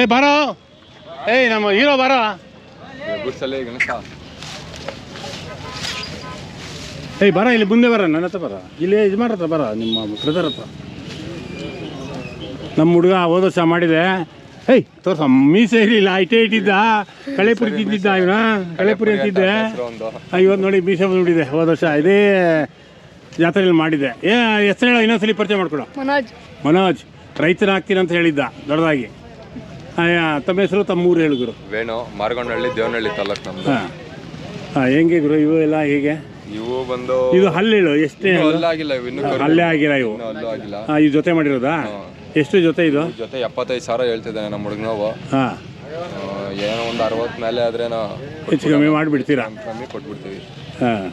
ಏ ಬಾರೋ. ಏಯ್ ನಮ್ಮ ಹೀರೋ ಬಾರೋ. ಏಯ್ ಬರ ಇಲ್ಲಿ ಮುಂದೆ ಬರ ನನ್ನ ಹತ್ರ ಬರ. ಇಲ್ಲಿ ಇದು ಹತ್ರ ಬರ ನಿಮ್ಮ ಬ್ರದರ್ ಹತ್ರ. ನಮ್ಮ ಹುಡುಗ ಹೋದ ವರ್ಷ ಮಾಡಿದೆ. ಏಯ್ ತೋರ್ಸ ಮೀಸೆ ಇರಲಿಲ್ಲ ಐಟೇ ಇಟ್ಟಿದ್ದ. ಕಳೆಪುರಿ ತಿಂತಿದ್ದ ಇವನ. ಕಳೆಪುರಿ ಅಂತಿದ್ದೆ ಆ, ಇವತ್ತು ನೋಡಿ ಮೀಸೆ ಬಂದ್ಬಿಟ್ಟಿದೆ ಹೋದ ವರ್ಷ. ಇದೇ ಜಾತ್ರೆಯಲ್ಲಿ ಮಾಡಿದೆ. ಏ ಹೆಸರು ಹೇಳೋ ಇನ್ನೊಂದ್ಸಲಿ ಪರಿಚಯ ಮಾಡ್ಕೊಡು. ಮನೋಜ್. ಮನೋಜ್ ರೈತನ ಆಗ್ತೀನಿ ಅಂತ ಹೇಳಿದ್ದ ದೊಡ್ಡದಾಗಿ. ಆಯ್, ತಮ್ಮ ಹೆಸರು ತಮ್ಮ ಊರು ಹೇಳಿದ್ರು ವೇಣು ಮಾರ್ಗೊಂಡಹಳ್ಳಿ ದೇವನಹಳ್ಳಿ ತಾಲೂಕು ನಮ್ದು. ಹಾಂ. ಹಾಂ ಹೆಂಗೆ ಗುರು ಇವು ಎಲ್ಲ ಹೇಗೆ? ಇವು ಬಂದು ಇದು ಹಲ್ಲೇಳು ಎಷ್ಟೇ ಇನ್ನೂ ಅಲ್ಲಾಗಿಲ್ಲ ಇವು ಇನ್ನೂ ಕರು ಅಲ್ಲೇ ಆಗಿಲ್ಲ ಇವು. ಇನ್ನೂ ಅಲ್ಲೂ ಆಗಿಲ್ಲ. ಹಾಂ ಈ ಜೊತೆ ಮಾಡಿರೋದಾ? ಎಷ್ಟು ಜೊತೆ ಇದು? ಇವ್ರ ಜೊತೆ ಎಪ್ಪತ್ತೈದು ಸಾವಿರ ಹೇಳ್ತಿದ್ದಾನೆ ನಮ್ಮ ಹುಡುಗನವು ಹಾಂ. ಏನೋ ಒಂದು ಅರವತ್ತು ಮೇಲೆ ಆದ್ರೇನೋ ಹೆಚ್ಚು ಕಮ್ಮಿ ಮಾಡಿಬಿಡ್ತೀರಾ? ಕಮ್ಮಿ ಕೊಟ್ಬಿಡ್ತೀವಿ. ಹಾಂ.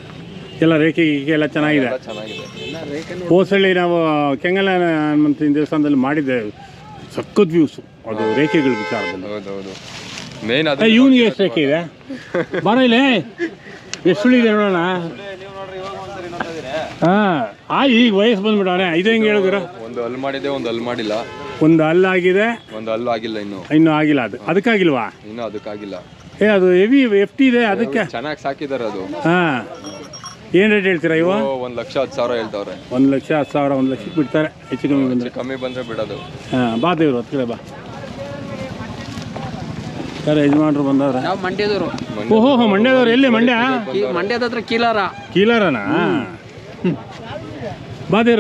ಎಲ್ಲ ರೇಖೆ ಗೀಕೆ ಎಲ್ಲ ಚೆನ್ನಾಗಿದೆ? ಎಲ್ಲ ಚೆನ್ನಾಗಿದೆ. ಹೋಸಳ್ಳಿ ನಾವು ಕೆಂಗಲ್ಲ ಹನುಮಂತಿನ ದೇವಸ್ಥಾನದಲ್ಲಿ ಮಾಡಿದ್ದೆ. ಸಖತ್ ವ್ಯೂಸು ಅದು ರೇಖೆಗಳ ವಿಚಾರದಲ್ಲಿ. ಹೌದೌದು. ಮೇನ್ ಅದು ಇವನಿಗೆ ಎಷ್ಟು ರೇಖೆ ಇದೆ. ಬರೋ ಇಲ್ಲಿ. ಎಷ್ಟು ಸುಳಿದೆ ನೋಡೋಣ. ಹಾಂ ಆ ಈಗ ವಯಸ್ಸು ಬಂದ್ಬಿಟ್ಟವನೆ ಇದು ಹೆಂಗೆ ಹೇಳಿದ್ರ? ಒಂದು ಹಲ್ ಮಾಡಿದೆ ಒಂದು ಹಲ್ ಮಾಡಿಲ್ಲ. ಒಂದು ಹಲ್ಲಾಗಿದೆ ಒಂದು ಹಲ್ಲು ಆಗಿಲ್ಲ ಇನ್ನು. ಇನ್ನೂ ಆಗಿಲ್ಲ ಅದು. ಅದಕ್ಕಾಗಿಲ್ವಾ? ಇನ್ನು ಅದಕ್ಕಾಗಿಲ್ಲ. ಏ ಅದು ಹೆವಿ ಎಫ್ ಟಿ ಇದೆ ಅದಕ್ಕೆ. ಚೆನ್ನಾಗಿ ಸಾಕಿದ್ದಾರೆ ಅದು. ಹಾಂ. ಏನು ರೇಟ್ ಹೇಳ್ತೀರಾ ಇವ? ಒಂದು ಲಕ್ಷ ಹತ್ತು ಸಾವಿರ ಹೇಳ್ತಾವ್ರೆ. ಒಂದು ಲಕ್ಷ ಹತ್ತು ಸಾವಿರ ಒಂದು ಲಕ್ಷಕ್ಕೆ ಬಿಡ್ತಾರೆ. ಹೆಚ್ಚು ಕಮ್ಮಿ ಬಂದರೆ. ಕಮ್ಮಿ ಬಂದ್ರೆ ಬಿಡೋದು. ಹಾಂ ಬಾ ದೇವ್ರು ಹತ್ತಿರ ಬಾ. ಸರ್ ಯಜಮಾನ್ರು ಬಂದವ್ರ? ನಾವು ಮಂಡ್ಯದವರು? ಓಹೋ ಹೋ ಮಂಡ್ಯದವ್ರು. ಎಲ್ಲಿ ಮಂಡ್ಯ? ಮಂಡ್ಯದ ಹತ್ರ ಕೀಲಾರ. ಕೀಲಾರನಾ? ಬಾ ದೇವ್ರ.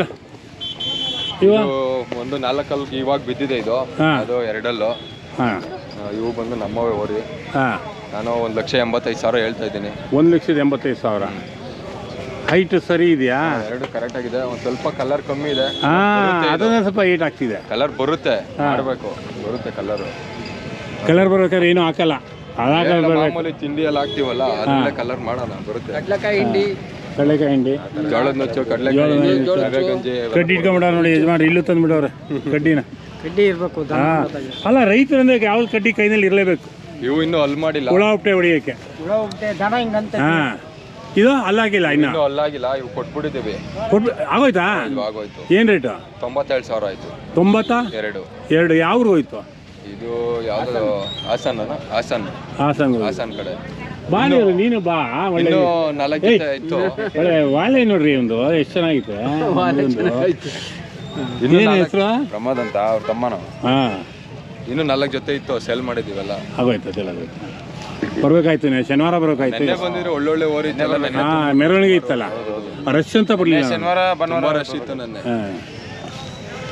ಇವ? ಇದು ಒಂದು ನಾಲ್ಕಲ್ ಇವಾಗ ಬಿದ್ದಿದೆ ಇದು. ಹಾ. ಅದು ಎರಡಲ್ಲು. ಹಾಂ. ಆ, ಇವು ಬಂದು ನಮ್ಮವೇ ಓರಿ. ಹಾಂ. ನಾನು ಒಂದು ಲಕ್ಷ ಎಂಬತ್ತೈದು ಸಾವಿರ ಹೇಳ್ತಾ ಇದ್ದೀನಿ. ಒಂದು ಲಕ್ಷದ ಎಂಬತ್ತೈದು ಸಾವಿರ. ಹೈಟ್ ಸರಿ ಇದೆಯಾ? ಎರಡು ಕರೆಕ್ಟ್ ಆಗಿದೆ. ಒಂದು ಸ್ವಲ್ಪ ಕಲರ್ ಕಮ್ಮಿ ಇದೆ. ಹಾಂ ಅದನ್ನ ಸ್ವಲ್ಪ ಏಟ್ ಆಗ್ತಿದೆ. ಕಲರ್ ಬರುತ್ತೆ. ಮಾಡಬೇಕು. ಬರುತ್ತೆ ಕಲರ್ ಕಲರ್ ಬರ್ಬೇಕಾದ್ರೆ ಏನು ಹಾಕಲ್ಲ. ಮಾಮೂಲಿ ತಿಂಡಿ ಎಲ್ಲ ಹಾಕ್ತಿವಲ್ಲ ಅದರಲ್ಲೇ ಕಲರ್ ಮಾಡೋಣ ಬರುತ್ತೆ. ಕಡ್ಲೆಕಾಯಿ ಹಿಂಡಿ. ಕಡಲೆಕಾಯಿ ಹಿಂಡಿ. ಜೋಳದ ನುಚ್ಚು ಕಡಲೆಕಾಯಿ ರವೆ ಗಂಜಿ ಕಡ್ಡಿ ಇಟ್ಕೊಂಡ್ಬಿಡ ನೋಡಿ ಯಜಮಾನ್ ಇಲ್ಲೂ ತಂದ್ಬಿಡವ್ರೆ ಕಡ್ಡಿನ. ಕಡ್ಡಿ ಇರಬೇಕು ಹಾಂ. ಅಲ್ಲ ರೈತರಂದ್ರೆ ಯಾವ್ದು ಕಡ್ಡಿ ಕೈನಲ್ಲಿ ಇರಲೇಬೇಕು. ಇವು ಇನ್ನೂ ಅಲ್ಲಿ ಮಾಡಿಲ್ಲ. ಹುಳ ಹುಟ್ಟೆ ಹೊಡಿಯೋಕ್ಕೆ. ದನ ಹಿಂಗಂತ. ಹಾಂ. ಇದು ಅಲ್ಲಾಗಿಲ್ಲ ಇನ್ನು? ಇನ್ನೂ ಅಲ್ಲಾಗಿಲ್ಲ ಇವು ಕೊಟ್ಬಿಟ್ಟಿದ್ದೀವಿ. ಕೊಟ್ಟು ಆಗೋಯ್ತಾ? ಇದು ಆಗೋಯ್ತು. ಏನು ರೇಟು? ತೊಂಬತ್ತೆರಡು ಸಾವಿರ ಆಯ್ತು. ತೊಂಬತ್ತಾ? ಎರಡು. ಎರಡು. ಯಾವ ಊರು ಹೋಯ್ತು ಇದು ಯಾವ್ದು ಹಾಸನ. ಹಾಸನ್ ಹಾಸನ್ ಹಾಸನ್ ಕಡೆ. ಬಾ ನೀವು ನೀನು ಬಾ ಒಳ್ಳೆ ಇನ್ನೂ ನಾಲ್ಕು ಜೊತೆ ಇತ್ತು. ಒಳ್ಳೆ ವಾಳೆ ನೋಡ್ರಿ ಒಂದು ಎಷ್ಟು ಚೆನ್ನಾಗಿತ್ತು ಒಂದು. ಇನ್ನೂ ಏನು ಹೆಸರು? ಪ್ರಮೋದ್ ಅಂತ ಅವ್ರ ತಮ್ಮನ. ಹಾ. ಇನ್ನು ನಾಲ್ಕು ಜೊತೆ ಇತ್ತು ಸೆಲ್ ಮಾಡಿದೀವಲ್ಲ ಆಗೋಯ್ತು ಅದೆಲ್ಲ ಆಗೋಯ್ತು. ಬರ್ಬೇಕಾಯ್ತು ನೀವು ಶನಿವಾರ ಬರ್ಬೇಕಾಯ್ತು. ನೆನ್ನೆ ಬಂದಿದ್ರೆ ಒಳ್ಳೊಳ್ಳೆ ಓರಿ ಇತ್ತಲ್ಲ ಹಾಂ ಮೆರವಣಿಗೆ ಇತ್ತಲ್ಲ. ರಶ್ ಅಂತ ಬರ್ಲಿಲ್ಲ. ಶನಿವಾರ ಭಾನುವಾರ ರಶ್ ಇತ್ತು ನೆನ್ನೆ.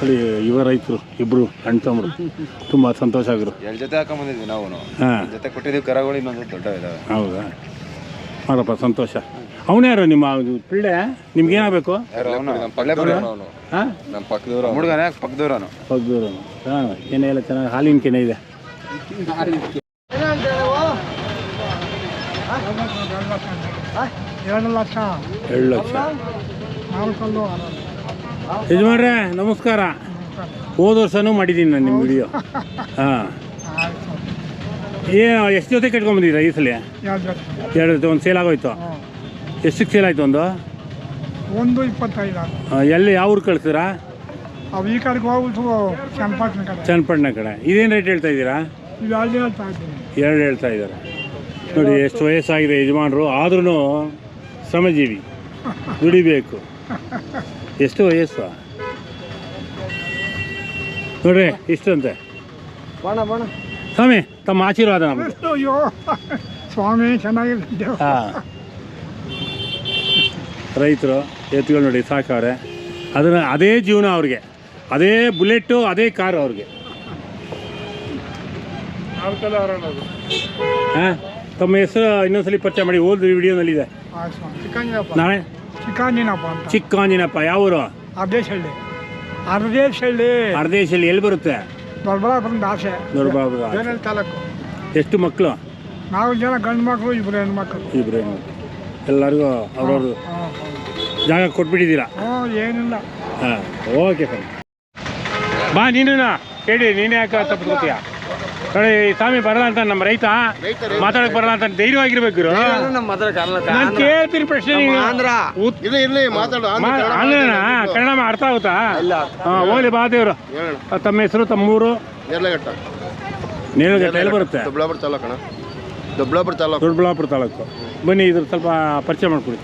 ಅಲ್ಲಿ ಯುವ ರೈತರು ಇಬ್ಬರು ಅಣ್ಣ ತಮ್ಮರು ತುಂಬ ಸಂತೋಷ ಆಗಿರು. ಎರಡು ಜೊತೆ ಹಾಕೊಂಬಂದಿದ್ವಿ ನಾವು ಹಾಂ. ಜೊತೆ ಕೊಟ್ಟಿದ್ದೀವಿ ಕರಗಳು ಇನ್ನೊಂದು ದೊಡ್ಡ ಇದಾವೆ ಹೌದಾ? ಮಾಡಪ್ಪ ಸಂತೋಷ. ಅವನೇ ಯಾರು ನಿಮ್ಮ ಪಿಳ್ಳೆ? ನಿಮ್ಗೇನಾಗಬೇಕು ನಮ್ಮ ಪಕ್ಕದವ್ರು ಅವನು? ಹಾಂ? ನಮ್ಮ ಪಕ್ಕದವ್ರು ಹುಡುಗನೇ? ಪಕ್ಕದವ್ರನು ಹೌದು ಹಾಂ ಕೆನೆ ಎಲ್ಲ ಚೆನ್ನಾಗಿ ಹಾಲಿನ ಕೆನೆ ಇದೆ. ಎರಡು ಲಕ್ಷ. ಎರಡು ಲಕ್ಷ. ಯಜಮಾನ್ರೆ ನಮಸ್ಕಾರ. ಹೋದ ವರ್ಷನೂ ಮಾಡಿದ್ದೀನಿ ನಾನು ನಿಮ್ಮ ವಿಡಿಯೋ ಹಾಂ. ಏ ಎಷ್ಟು ಜೊತೆ ಕಟ್ಕೊಂಬಂದಿದ್ದೀರಾ ಈ ಸಲ? ಎರಡು ಜೊತೆ. ಒಂದು ಸೇಲ್ ಆಗೋಯ್ತು. ಎಷ್ಟಕ್ಕೆ ಸೇಲ್ ಆಯ್ತು ಒಂದು? ಒಂದು ಇಪ್ಪತ್ತೈದು ಎಲ್ಲಿ ಯಾವ ಊರು ಕಳಿಸ್ತೀರಾ ಅವು ಈ ಕಡೆಗೆ ಹೋಗ್ಬಿಟ್ಟು ಚನ್ನಪಟ್ಟಣ ಕಡೆ. ಚನ್ನಪಟ್ಟಣ ಕಡೆ. ಇದೇನು ರೇಟ್ ಹೇಳ್ತಾ ಇದ್ದೀರಾ? ಎರಡು ಹೇಳ್ತಾ ಇದ್ದಾರೆ. ನೋಡಿ ಎಷ್ಟು ವಯಸ್ಸಾಗಿದೆ ಯಜಮಾನರು. ಆದ್ರೂ ಶ್ರಮಜೀವಿ. ದುಡಿಬೇಕು. ಎಷ್ಟು ವಯಸ್ಸು? ನೋಡ್ರಿ ಇಷ್ಟಂತೆ ಬಣ ಬಣ. ಸ್ವಾಮಿ ತಮ್ಮ ಆಶೀರ್ವಾದ ನಮಗೆ. ಅಯ್ಯೋ. ಸ್ವಾಮಿ ಚೆನ್ನಾಗಿರ್ತೀವಿ ಹಾಂ. ರೈತರು ಎತ್ತುಗಳು ನೋಡಿ ಸಾಕವ್ರೆ. ಅದನ್ನ ಅದೇ ಜೀವನ ಅವ್ರಿಗೆ. ಅದೇ ಬುಲೆಟು ಅದೇ ಕಾರು ಅವ್ರಿಗೆ. ಹಾಂ? ತಮ್ಮ ಹೆಸರು ಇನ್ನೊಂದ್ಸಲಿ ಪರಿಚಯ ಮಾಡಿ ಓದ್ ವಿಡಿಯೋನಲ್ಲಿದೆ. ಇದೆ ನಾಳೆ ಚಿಕ್ಕಂಜಿನಪ್ಪ ಅಂತ. ಚಿಕ್ಕಾಂಜಿನಪ್ಪ ಯಾವೂರು? ಅರ್ಧೇಶಳ್ಳಿ. ಅರ್ಧೇಶಳ್ಳಿ. ಅರ್ಧೇಶಳ್ಳಿ ಎಲ್ಲಿ ಬರುತ್ತೆ? ದೊಡ್ಡಬಳ್ಳಾಪುರದ ಆಸೆ ದೊಡ್ಡಬಳ್ಳಾಪುರ ತಾಲೂಕು? ಎಷ್ಟು ಮಕ್ಕಳು ನಾಲ್ಕು ಜನ ಗಂಡು ಮಕ್ಕಳು ಇಬ್ಬರು ಹೆಣ್ಮಕ್ಳು. ಇಬ್ಬರು ಹೆಣ್ಮಕ್ಳು. ಎಲ್ಲರಿಗೂ ಅವ್ರವ್ರು ಜಾಗ ಕೊಟ್ಬಿಟ್ಟಿದ್ದೀರಾ? ಹ್ಞೂ ಏನಿಲ್ಲ. ಹಾಂ ಓಕೆ ಸರ್. ಬಾ ನೀನು ಹೇಳಿ ನೀನೇ ಯಾಕೆ ತಪ್ಪಿಸ್ಕೊತೀಯ ನೋಡಿ ಈ ಸ್ವಾಮಿ ಬರಲ್ಲ ಅಂತ ನಮ್ಮ ರೈತ ಮಾತಾಡಕ್ ಬರಲ್ಲ ಅಂತ ಧೈರ್ಯವಾಗಿರ್ಬೇಕು ಇವ್ರು. ನಾನ್ ಕೇಳ್ತೀನಿ ಪ್ರಶ್ನೆ ನೀವು. ಉತ್- ಇಲ್ಲ ಇರ್ಲಿ ಮಾತಾಡು. ಮಾ- ಆಂಧ್ರನಾ? ಕನ್ನಡ ಮಾ- ಅರ್ಥ ಆಗುತ್ತಾ? ಹಾಂ ಹೋಗ್ಲಿ ಬಾ ದೇವ್ರು. ತಮ್ಮ ಹೆಸರು ತಮ್ಮೂರು? ನೆರ್ಲಘಟ್ಟ ಎಲ್ಲಿ ಬರುತ್ತೆ? ದೊಡ್ಡಬಳ್ಳಾಪುರ ತಾಲೂಕು ಅಣ್ಣ ದೊಡ್ಡಬಳ್ಳಾಪುರ ತಾಲೂಕು. ದೊಡ್ಡಬಳ್ಳಾಪುರ ತಾಲೂಕು. ಬನ್ನಿ ಇದ್ರ ಸ್ವಲ್ಪ ಪರಿಚಯ ಮಾಡ್ಕೊಡಿ.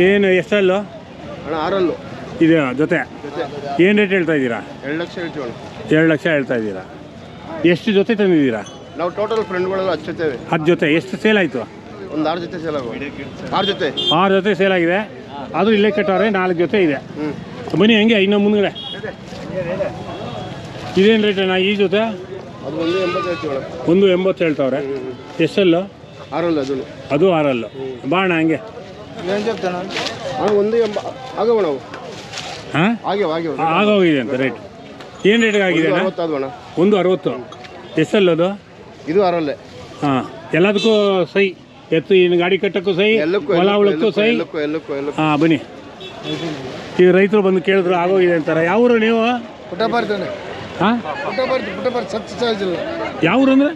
ಏನು ಎಷ್ಟಲ್ಲು? ಅಣ್ಣ ಆರಲ್ಲು. ಇದೆ ಜೊತೆ? ಜೊತೆ. ಏನು ರೇಟ್ ಹೇಳ್ತಾ ಇದ್ದೀರಾ? ಎರಡು ಲಕ್ಷ ಹೇಳ್ತೀವಿ ಅಣ್ಣ ಎರಡು ಲಕ್ಷ ಹೇಳ್ತಾ ಇದ್ದೀರಾ. ಎಷ್ಟು ಜೊತೆ ತಂದಿದ್ದೀರಾ? ನಾವು ಟೋಟಲ್ ಫ್ರೆಂಡ್ಗಳೆಲ್ಲ ಜೊತೆ. ಹತ್ತು ಜೊತೆ. ಎಷ್ಟು ಸೇಲ್ ಆಯಿತು? ಒಂದು ಆರು ಜೊತೆ ಸೇಲ್ ಆರು ಜೊತೆ. ಆರು ಜೊತೆ ಸೇಲ್ ಆಗಿದೆ. ಅದು ಇಲ್ಲೇ ಕಟ್ಟವ್ರೆ ನಾಲ್ಕು ಜೊತೆ ಇದೆ. ಹ್ಞೂ ಬನ್ನಿ ಹಂಗೆ ಇನ್ನೂ ಮುಂದ್ಗಡೆ. ಇದೇನು ರೇಟ್ ಅಣ್ಣ ಈ ಜೊತೆ? ಅದು ಒಂದು ಎಂಬತ್ತು ಹೇಳ್ತೀವಿ ಅಣ್ಣ ಒಂದು ಎಂಬತ್ತು ಹೇಳ್ತಾವ್ರೆ. ಎಷ್ಟಲ್ಲು ಆರಲ್ಲ ಅದು ಅದು ಆರಲ್ಲು. ಬಾಣ ಹಂಗೆ. ಅಣ್ಣ ಒಂದು ಎಂಬ ಆಗವ ನಾವು. ಹಾಂ? ಆಗ್ಯಾವ ಆಗ್ಯಾವ. ಆಗೋಗಿದೆ ಅಂತ ರೇಟ್ ಏನು ರೇಟ್ಗೆ ಆಗಿದೆ ಅಣ್ಣ ಒಂದು ಅರವತ್ತು. ಎಷ್ಟಲ್ಲ ಅದು? ಇದು ಅರಲ್ಲೇ ಹಾಂ. ಎಲ್ಲದಕ್ಕೂ ಸೈ ಎತ್ತು ಏನು ಗಾಡಿ ಕಟ್ಟಕ್ಕೂ ಸೈ ಎಲ್ಲಕ್ಕೂ ಹೊಲ ಉಳಕ್ಕೂ ಸೈ ಎಲ್ಲಕ್ಕೂ ಎಲ್ಲಕ್ಕೂ ಎಲ್ಲಕ್ಕೂ. ಹಾಂ ಬನ್ನಿ. ಈಗ ರೈತರು ಬಂದು ಕೇಳಿದ್ರು ಆಗೋಗಿದೆ ಅಂತಾರೆ. ಯಾವ ಊರು ನೀವು? ಪುಟ್ಟಪಾರ್ತಿ ಹಾಂ? ಪುಟ್ಟಪಾರ್ತಿ ಪುಟ್ಟಪಾರ್ತಿ ಸತ್ಯಸಾಯಿ ಜಿಲ್ಲಾ. ಯಾವ ಊರು ಅಂದರೆ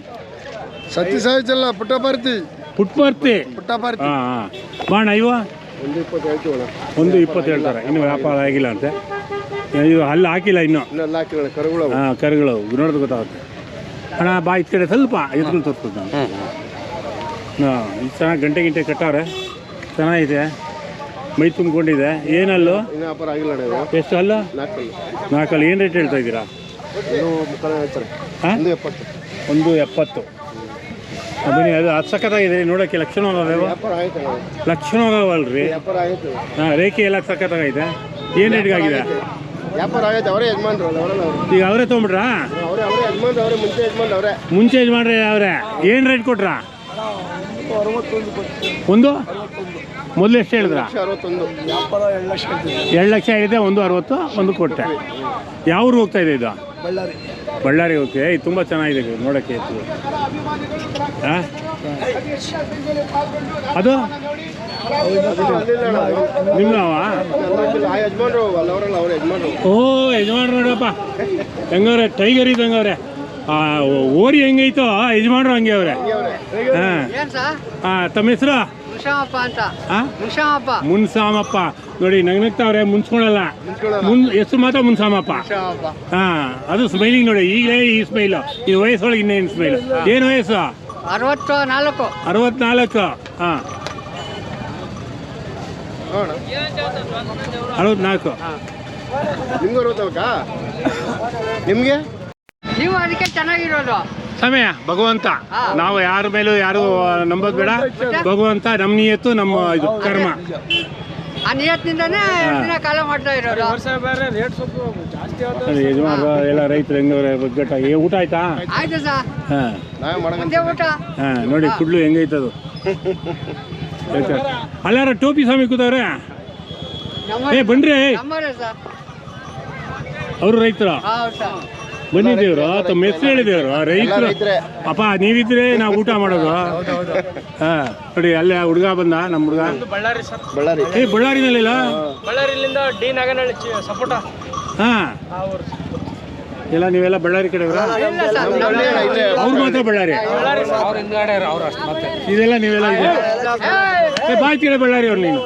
ಸತ್ಯಸಾಯಿ ಜಿಲ್ಲಾ ಪುಟ್ಟಪಾರ್ತಿ. ಪುಟ್ಪರ್ತಿ ಪುಟ್ಟಪಾರ್ತಿ. ಹಾಂ ಹಾಂ. ಬಾಣ ಇವ? ಒಂದು ಇಪ್ಪತ್ತು ಹೇಳ್ತೀವಿ ಅಣ್ಣ ಒಂದು ಇಪ್ಪತ್ತು ಹೇಳ್ತಾರೆ. ಇನ್ನು ವ್ಯಾಪಾರ ಆಗಿಲ್ಲ ಅಂತೆ. ಇದು ಅಲ್ಲಿ ಹಾಕಿಲ್ಲ ಇನ್ನು. ಇನ್ನೆಲ್ಲ ಕರುಗಳು ಅವು. ಹಾಂ ಕರುಗಳು ನೋಡೋದು ಗೊತ್ತಾಗುತ್ತೆ. ಅಣ್ಣ ಬಾ ಇದು ಕಡೆ ಸ್ವಲ್ಪ ಎತ್ಕೊಂಡು ತೋರಿಸ್ಬೋದು ನಾನು. ಹಾಂ ಇದು ಚೆನ್ನಾಗಿ ಗಂಟೆ ಗಂಟೆ ಕಟ್ಟವ್ರೆ. ಚೆನ್ನಾಗಿದೆ ಮೈ ತುಂಬಿಕೊಂಡಿದೆ. ಏನಲ್ಲು? ಇನ್ನೂ ವ್ಯಾಪಾರ ಆಗಿಲ್ಲ ಅಣ್ಣ ಎಷ್ಟು ಅಲ್ಲ? ನಾಲ್ಕು ನಾಲ್ಕಲ್ಲಿ. ಏನು ರೇಟ್ ಹೇಳ್ತಾ ಇದ್ದೀರಾ? ಇದು ಮುಖಾನ ಹೇಳ್ತಾರೆ. ಹಾಂ? ಒಂದು ಎಪ್ಪತ್ತು. ಒಂದು ಎಪ್ಪತ್ತು. ಆ, ಬನ್ನಿ ಅದು ಅದು ಸಖತ್ತಾಗಿದೆ. ನೋಡೋಕ್ಕೆ ಲಕ್ಷಣವಾಗವೆ ವ್ಯಾಪಾರ ಆಯ್ತು ಅಣ್ಣ. ಲಕ್ಷಣವಾಗವಲ್ರಿ. ವ್ಯಾಪಾರ ಆಯ್ತು. ಹಾಂ ರೇಖೆ ಎಲ್ಲ ಸಖತ್ತಾಗೈತೆ. ಏನು ರೇಟ್ಗಾಗಿದೆ? ವ್ಯಾಪಾರ ಆಗೈತೆ ಅವರೇ ಯಜಮಾನ್ರು ಅಲ್ಲ ಅವರಲ್ಲ ಅವರು. ಈಗ ಅವರೇ ತೊಗೊಂಬಿಟ್ರಾ ಅವರೇ ಅವರೇ ಯಜಮಾನ್ರು ಅವರೇ ಮುಂಚೆ ಯಜಮಾನ್ರು ಅವರೇ. ಮುಂಚೆ ಇದು ಮಾಡ್ರಿ ಅವರೇ. ಏನು ರೇಟ್ ಕೊಟ್ರಾ? ಒಂದು? ಮೊದಲು ಎಷ್ಟು ಹೇಳಿದ್ರ? ಲಕ್ಷ ಅರವತ್ತೊಂದು. ಎರಡು ಲಕ್ಷ ಹೇಳಿದೆ ಒಂದು ಅರವತ್ತು ಒಂದು ಕೊಟ್ಟೆ. ಯಾವ ಊರು ಹೋಗ್ತಾ ಇದೆ ಇದು? ಬಳ್ಳಾರಿ. ಬಳ್ಳಾರಿ ಹೋಗ್ತೀವಿ ಇದು. ತುಂಬ ಚೆನ್ನಾಗಿದೆ ಇದು ನೋಡೋಕ್ಕೆ. ಇದು ಹಾಂ ಅದು? ಓ ಯಜಮಾನ್ರು ನೋಡಪ್ಪ ಹೆಂಗವ್ರೆ? ಟೈಗರ್ ಇದ್ದಂಗವ್ರೆ. ಓರಿ ಹೆಂಗೈತೋ ಯಜಮಾನ್ರು ಹಂಗೆ ಅವ್ರೆ. ಹಾಂ. ತಮ್ಮ ಹೆಸರು? ಮುನ್ಸಾಮಪ್ಪ ನೋಡಿ ನಗ್ನಗ್ತಾವ್ರೆ ಮುನ್ಸ್ಕೊಳಲ್ಲ ಮುನ್ ಹೆಸರು ಮಾತ್ರ ಮುನ್ಸಾಮಪ್ಪ ಹಾ ಅದು ಸ್ಮೈಲಿಂಗ್ ನೋಡಿ ಈಗಲೇ ಈ ಸ್ಮೈಲು ಈ ವಯಸ್ಸೊಳಗೆ ಇನ್ನೇನು ಸ್ಮೈಲು ಏನು ವಯಸ್ಸು? ಅರವತ್ತು ನಾಲ್ಕು. ಅರವತ್ನಾಲ್ಕು. ಹಾಂ. ಅರವತ್ನಾಲ್ಕು. ನಿಮ್ಗೆ ನಿಮಗೆ? ನೀವು ಅದಕ್ಕೆ ಚೆನ್ನಾಗಿರೋದು. ಸಮಯ ಭಗವಂತ. ನಾವು ಯಾರ ಮೇಲೂ ಯಾರು ನಂಬೋದು ಬೇಡ. ಭಗವಂತ ನಮ್ಮ ನಿಯತ್ತು ನಮ್ಮ ಇದು ಕರ್ಮ. ಆ ದಿನ ಕಾಲ ಮಾಡ್ತಾ ಯಜಮಾನ್ರು ಎಲ್ಲ ರೈತರು ಹೆಂಗವ್ರೆ ಏ, ಊಟ ಆಯ್ತಾ? ಆಯ್ತು ಸರ್. ಹಾಂ. ನಾವೇ ಮಾಡಂಗ ಊಟ. ಹಾಂ ನೋಡಿ ಕುಡ್ಲು ಹೆಂಗೈತದು. ಅಲ್ಲಾರ ಟೋಪಿ ಸ್ವಾಮಿ ಕೂತವ್ರೆ? ಏ ಬನ್ರಿ. ಅವರು ರೈತರ. ಬನ್ನಿ ಬಂದಿದ್ದೇವ್ರು ತಮ್ಮ ಹೆಸರು ಹೇಳಿದೇವ್ರು ರೈತರು ಅಪ್ಪ ನೀವಿದ್ರೆ ನಾವು ಊಟ ಮಾಡೋದು. ಹಾ ನೋಡಿ ಅಲ್ಲೇ ಹುಡುಗ ಬಂದ ನಮ್ಮ ಹುಡುಗ. ಬಳ್ಳಾರಿ ಏ ಬಳ್ಳಾರಿನಲ್ಲಿಲ್ಲ? ಬಳ್ಳಾರಿಲಿಂದ ಡಿ ನಾಗನಹಳ್ಳಿ ಚಿ- ಸಪೋಟ ಹಾ. ಎಲ್ಲ ನೀವೆಲ್ಲ ಬಳ್ಳಾರಿ ಇಲ್ಲೇ ಅವ್ರು ಮಾತ್ರ ಬಳ್ಳಾರಿ. ಇದೆಲ್ಲ ನೀವೆಲ್ಲ ಇದೆ ಏ ಬಾಯ್ ಕೇಳಿ ಬಳ್ಳಾರಿ ಅವ್ರು ನೀನು.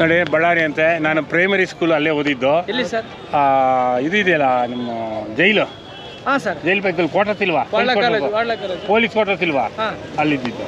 ನೋಡಿ ಬಳ್ಳಾರಿ ಅಂತೆ ನಾನು ಪ್ರೈಮರಿ ಸ್ಕೂಲ್ ಅಲ್ಲೇ ಓದಿದ್ದು. ಇಲ್ಲಿ ಸರ್? ಆ, ಇದು ಇದೆಯಲ್ಲ ನಿಮ್ಮ ಜೈಲು? Sir jail. ಜೈಲ್ ಪಕ್ಕದಲ್ಲಿ ಕ್ವಾರ್ಟರ್ಸ್ ಇಲ್ವಾ Wadla college Wadla college. Police quarters ಇಲ್ವಾ ಅಲ್ಲಿದ್ದು ಅಲ್ಲಿದ್ದಿದ್ದು.